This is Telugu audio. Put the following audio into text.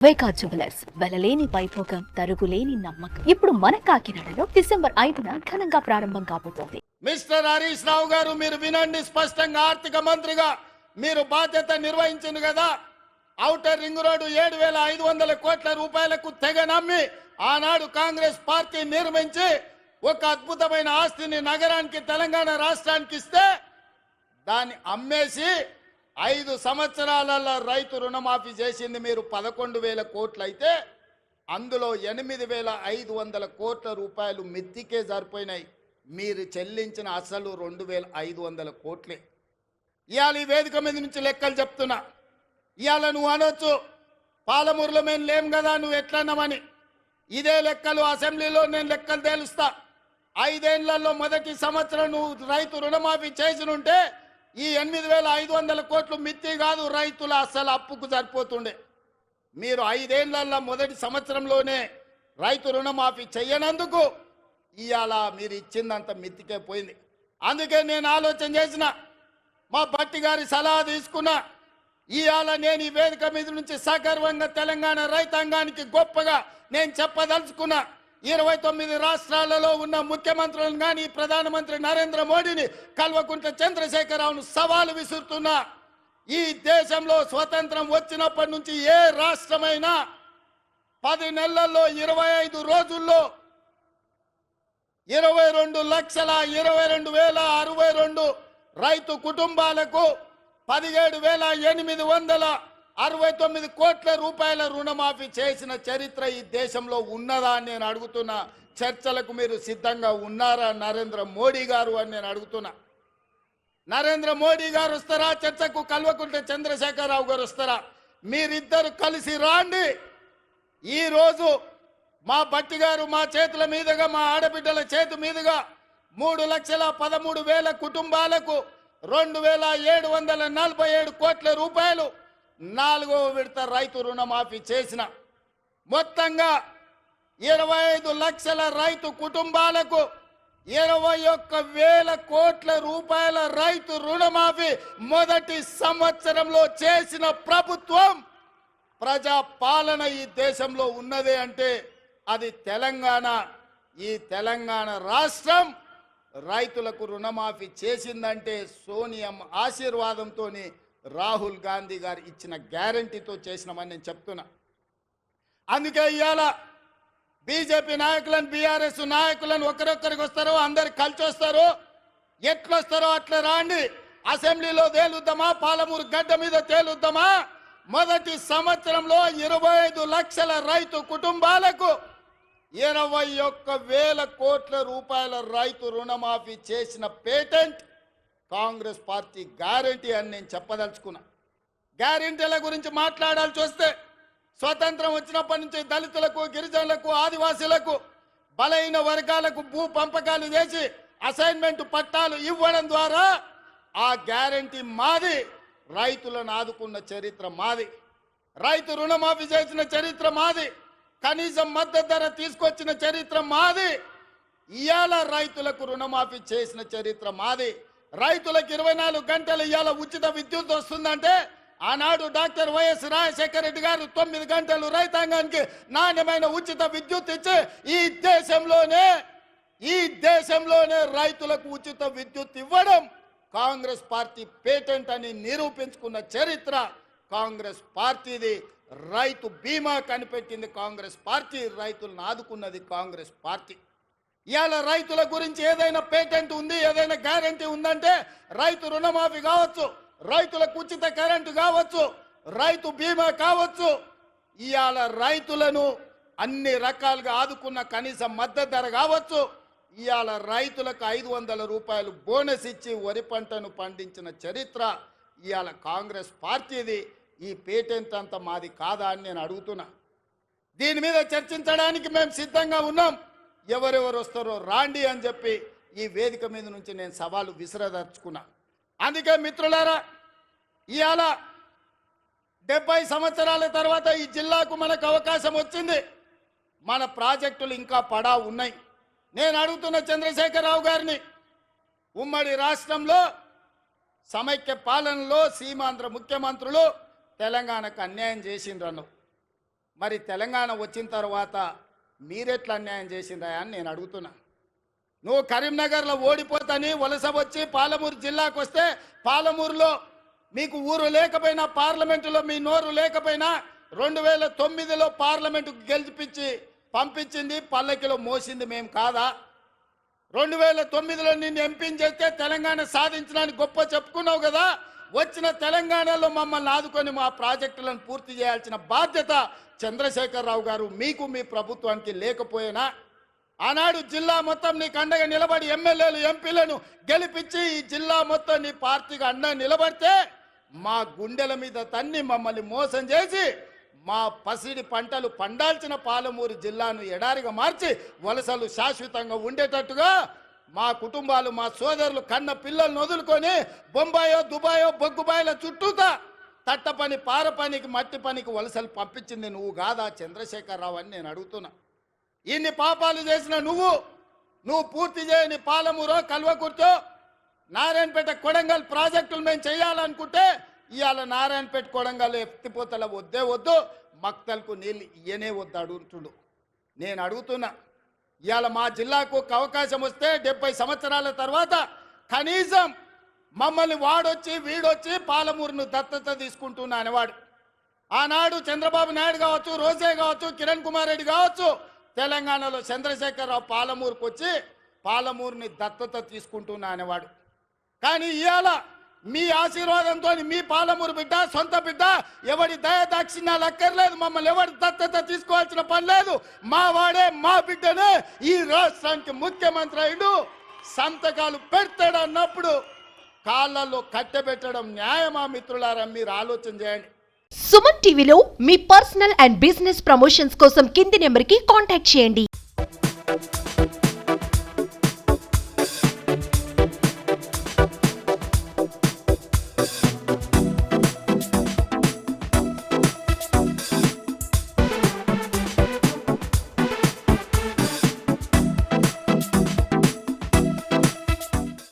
వైకా జ్యువెలర్స్ వెలలేని వైభోగం తరుగులేని నమ్మకం. ఇప్పుడు మన కాకినాడలో డిసెంబర్ ఐదున ఘనంగా ప్రారంభం కాబోతోంది. మిస్టర్ హరీష్ రావు గారు మీరు వినండి స్పష్టంగా ఆర్థిక మంత్రిగా. మీరు బాధ్యత నిర్వహించింది కదా? ఔటర్ రింగ్ రోడ్డు ఏడు వేల ఐదు వందల కోట్ల రూపాయలకు తెగ నమ్మి ఆనాడు కాంగ్రెస్ పార్టీ నిర్మించి ఒక అద్భుతమైన ఆస్తిని నగరానికి తెలంగాణ రాష్ట్రానికి ఇస్తే దాన్ని అమ్మేసి ఐదు సంవత్సరాలలో రైతు రుణమాఫీ చేసింది మీరు పదకొండు వేల కోట్లు అయితే అందులో ఎనిమిది వేల ఐదు వందల కోట్ల రూపాయలు మిత్తికే సరిపోయినాయి మీరు చెల్లించిన అసలు రెండు వేల ఐదు వందల కోట్లే. ఇవాళ ఈ వేదిక మీద నుంచి లెక్కలు చెప్తున్నా. ఇవాళ నువ్వు అనొచ్చు పాలమూరులో మేము లేం కదా నువ్వు ఎట్లన్నామని ఇదే లెక్కలు అసెంబ్లీలో నేను లెక్కలు తేలుస్తా. ఐదేళ్ళలో మొదటి సంవత్సరం నువ్వు రైతు రుణమాఫీ చేసినుంటే ఈ ఎనిమిది వేల ఐదు వందల కోట్లు మిత్తి కాదు రైతుల అసలు అప్పుకు సరిపోతుండే. మీరు ఐదేళ్ళలో మొదటి సంవత్సరంలోనే రైతు రుణమాఫీ చేయనందుకు ఇవాళ మీరు ఇచ్చిందంత మిత్తికే పోయింది. అందుకే నేను ఆలోచన చేసిన మా భట్టి గారి సలహా తీసుకున్నా ఇవాళ నేను ఈ వేదిక మీద నుంచి సగర్వంగా తెలంగాణ రైతాంగానికి గొప్పగా నేను చెప్పదలుచుకున్నా ఇరవై తొమ్మిది రాష్ట్రాలలో ఉన్న ముఖ్యమంత్రులను కానీ ప్రధానమంత్రి నరేంద్ర మోడీని కల్వకుంట్ల చంద్రశేఖరరావును సవాలు విసురుతున్నా. ఈ దేశంలో స్వతంత్రం వచ్చినప్పటి నుంచి ఏ రాష్ట్రమైనా పది నెలల్లో ఇరవై ఐదు రోజుల్లో ఇరవై రెండు లక్షల ఇరవై రెండు వేల అరవై రెండు రైతు కుటుంబాలకు పదిహేడు వేల ఎనిమిది వందల అరవై తొమ్మిది కోట్ల రూపాయల రుణమాఫీ చేసిన చరిత్ర ఈ దేశంలో ఉన్నదా అని నేను అడుగుతున్నా. చర్చలకు మీరు సిద్ధంగా ఉన్నారా నరేంద్ర మోడీ గారు అని నేను అడుగుతున్నా. నరేంద్ర మోడీ గారు వస్తారా? చర్చకు కల్వకుంట్ల చంద్రశేఖరరావు గారు వస్తారా? మీరిద్దరు కలిసి రాండి. ఈరోజు మా భట్టి గారు మా చేతుల మీదుగా మా ఆడబిడ్డల చేతి మీదుగా మూడు లక్షల పదమూడు వేల కుటుంబాలకు రెండు వేల ఏడు వందల నలభై ఏడు కోట్ల రూపాయలు నాలుగవ విడత రైతు రుణమాఫీ చేసిన మొత్తంగా ఇరవై ఐదు లక్షల రైతు కుటుంబాలకు ఇరవై ఒక్క వేల కోట్ల రూపాయల రైతు రుణమాఫీ మొదటి సంవత్సరంలో చేసిన ప్రభుత్వం ప్రజా పాలన ఈ దేశంలో ఉన్నదే అంటే అది తెలంగాణ. ఈ తెలంగాణ రాష్ట్రం రైతులకు రుణమాఫీ చేసిందంటే సోనియం ఆశీర్వాదంతో రాహుల్ గాంధీ గారు ఇచ్చిన గ్యారంటీతో చేసినామని నేను చెప్తున్నా. అందుకే ఇవాళ బీజేపీ నాయకులను బీఆర్ఎస్ నాయకులను ఒకరొక్కరికి వస్తారో అందరు కలిసి వస్తారు. ఎట్లొస్తారో అట్లా రాండి. అసెంబ్లీలో తేలుద్దామా? పాలమూరు గడ్డ మీద తేలుద్దామా? మొదటి సంవత్సరంలో ఇరవై ఐదు లక్షల రైతు కుటుంబాలకు ఇరవై ఒక్క వేల కోట్ల రూపాయల రైతు రుణమాఫీ చేసిన పేటెంట్ కాంగ్రెస్ పార్టీ గ్యారంటీ అని నేను చెప్పదలుచుకున్నా. గ్యారెంటీల గురించి మాట్లాడాల్సి వస్తే స్వతంత్రం వచ్చినప్పటి నుంచి దళితులకు గిరిజనులకు ఆదివాసీలకు బలైన వర్గాలకు భూ పంపకాలు చేసి అసైన్మెంట్ పట్టాలు ఇవ్వడం ద్వారా ఆ గ్యారంటీ మాది రైతులను ఆదుకున్న చరిత్ర మాది. రైతు రుణమాఫీ చేసిన చరిత్ర మాది కనీసం మద్దతు ధర తీసుకొచ్చిన చరిత్ర మాది ఇవాళ రైతులకు రుణమాఫీ చేసిన చరిత్ర మాది. రైతులకు ఇరవై నాలుగు గంటలు ఇవాళ ఉచిత విద్యుత్ వస్తుందంటే ఆనాడు డాక్టర్ వైఎస్ రాజశేఖర రెడ్డి గారు తొమ్మిది గంటలు రైతాంగానికి నాణ్యమైన ఉచిత విద్యుత్ ఇచ్చి ఈ దేశంలోనే ఈ దేశంలోనే రైతులకు ఉచిత విద్యుత్ ఇవ్వడం కాంగ్రెస్ పార్టీ పేటెంట్ అని నిరూపించుకున్న చరిత్ర కాంగ్రెస్ పార్టీది. రైతు బీమా కనిపెట్టింది కాంగ్రెస్ పార్టీ రైతులను ఆదుకున్నది కాంగ్రెస్ పార్టీ. ఇవాళ రైతుల గురించి ఏదైనా పేటెంట్ ఉంది ఏదైనా గ్యారంటీ ఉందంటే రైతు రుణమాఫీ కావచ్చు రైతులకు ఉచిత కరెంటు కావచ్చు రైతు బీమా కావచ్చు. ఇవాళ రైతులను అన్ని రకాలుగా ఆదుకున్న కనీస మద్దతు ధర కావచ్చు. ఇవాళ రైతులకు ఐదు వందల రూపాయలు బోనస్ ఇచ్చి వరి పంటను పండించిన చరిత్ర ఇవాళ కాంగ్రెస్ పార్టీది. ఈ పేటెంట్ అంతా మాది కాదా అని నేను అడుగుతున్నా. దీని మీద చర్చించడానికి మేము సిద్ధంగా ఉన్నాం. ఎవరెవరు వస్తారో రాండి అని చెప్పి ఈ వేదిక మీద నుంచి నేను సవాలు విసిరదర్చుకున్నా అందుకే మిత్రులారా ఇవాళ డెబ్బై సంవత్సరాల తర్వాత ఈ జిల్లాకు మనకు అవకాశం వచ్చింది. మన ప్రాజెక్టులు ఇంకా పడా ఉన్నాయి. నేను అడుగుతున్న చంద్రశేఖరరావు గారిని ఉమ్మడి రాష్ట్రంలో సమైక్య పాలనలో సీమాంధ్ర ముఖ్యమంత్రులు తెలంగాణకు అన్యాయం చేసిండ్రను మరి తెలంగాణ వచ్చిన తర్వాత మీరెట్లా అన్యాయం చేసిందా అని నేను అడుగుతున్నా. నువ్వు కరీంనగర్లో ఓడిపోతాని వలస వచ్చి పాలమూరు జిల్లాకు వస్తే పాలమూరులో మీకు ఊరు లేకపోయినా పార్లమెంటులో మీ నోరు లేకపోయినా రెండు వేల తొమ్మిదిలో పార్లమెంటుకు గెలిపించి పంపించింది పల్లకిలో మోసింది మేము కాదా? రెండు వేల తొమ్మిదిలో నిన్ను ఎంపీని చేస్తే తెలంగాణ సాధించడానికి గొప్ప చెప్పుకున్నావు కదా వచ్చిన తెలంగాణలో మమ్మల్ని ఆదుకొని మా ప్రాజెక్టులను పూర్తి చేయాల్సిన బాధ్యత చంద్రశేఖరరావు గారు మీకు మీ ప్రభుత్వానికి లేకపోయినా ఆనాడు జిల్లా మొత్తం నీకు అండగా నిలబడి ఎమ్మెల్యేలు ఎంపీలను గెలిపించి ఈ జిల్లా మొత్తం నీ పార్టీకి అండ నిలబడితే మా గుండెల మీద తన్ని మమ్మల్ని మోసం చేసి మా పసిడి పంటలు పండాల్సిన పాలమూరు జిల్లాను ఎడారిగా మార్చి వలసలు శాశ్వతంగా ఉండేటట్టుగా మా కుటుంబాలు మా సోదరులు కన్న పిల్లలను వదులుకొని బొంబాయో దుబాయో బొగ్గుబాయిల చుట్టూతా తట్ట పని పార పనికి మట్టి పనికి వలసలు పంపించింది నువ్వు కాదా చంద్రశేఖరరావు అని నేను అడుగుతున్నా. ఇన్ని పాపాలు చేసిన నువ్వు నువ్వు పూర్తి చేయని పాలమూరో కల్వకుర్తో నారాయణపేట కొడంగల్ ప్రాజెక్టులు మేము చేయాలనుకుంటే ఇవాళ నారాయణపేట కొడంగల్ ఎత్తిపోతల వద్దే వద్దు మక్తలకు నీళ్ళు ఇయ్యనే వద్దు అడుగుతుండు. నేను అడుగుతున్నా ఇవాళ మా జిల్లాకు ఒక అవకాశం వస్తే డెబ్బై సంవత్సరాల తర్వాత కనీసం మమ్మల్ని వాడొచ్చి వీడొచ్చి పాలమూరును దత్తత తీసుకుంటున్న అనేవాడు. ఆనాడు చంద్రబాబు నాయుడు కావచ్చు రోజే కావచ్చు కిరణ్ కుమార్ రెడ్డి కావచ్చు తెలంగాణలో చంద్రశేఖరరావు పాలమూరుకు వచ్చి పాలమూరుని దత్తత తీసుకుంటున్నా అనేవాడు. కానీ ఇవాళ మీ ఆశీర్వాదంతో మీ పాలమూరు బిడ్డ సొంత బిడ్డ ఎవడి దయ దాక్షిణ్యాలు అక్కర్లేదు మమ్మల్ని ఎవరి దత్తత తీసుకోవాల్సిన పని లేదు. మా వాడే మా బిడ్డనే ఈ రాష్ట్రానికి ముఖ్యమంత్రి అయిండు సంతకాలు పెడతాడు అన్నప్పుడు కాళ్ళల్లో కట్టెబెట్టడం న్యాయమా మిత్రులారా? మీరు ఆలోచన చేయండి. సుమన్ టీవీలో మీ పర్సనల్ అండ్ బిజినెస్ ప్రమోషన్స్ కోసం కింది నెంబర్కి కాంటాక్ట్ చేయండి.